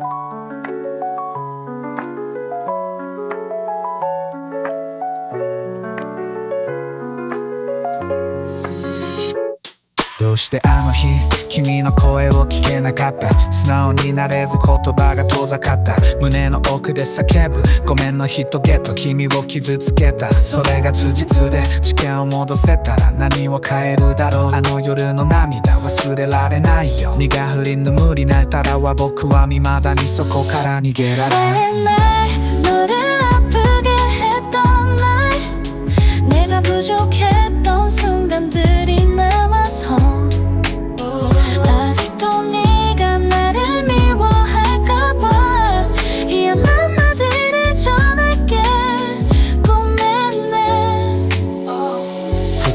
Música どうしてあの日君の声を聞けなかった素直になれず言葉が遠ざかった胸の奥で叫ぶごめんの一ゲット君を傷つけたそれが辻褄で時間を戻せたら何を変えるだろうあの夜の涙忘れられないよ苦降り눈물이 날 따라와僕は未だにそこから逃げられない 나는 날 너를 아프게 했던 날 내가 부족했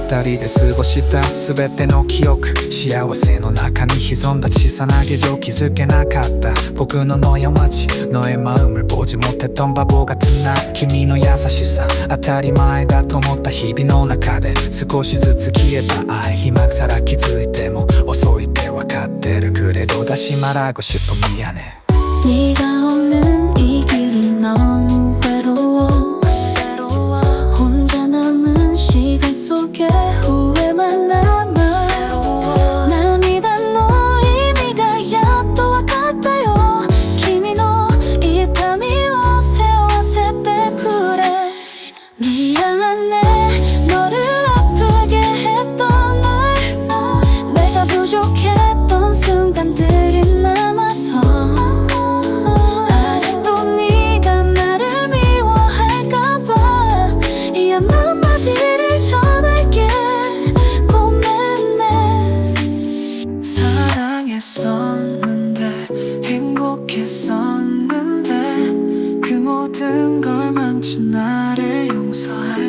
二人で過ごした全ての記憶幸せの中に潜んだ小さな下情気づけなかった僕の野山町너의마음을보지못했던바보 같은 나君の優しさ当たり前だと思った日々の中で少しずつ消えた愛今更気づいても遅いってわかってる그래도 다시 말하고 싶어 미안해 네가 없는 이 길이 너무 zaman 사랑했었는데 행복했었는데 그 모든 걸 망친 나를 용서할 수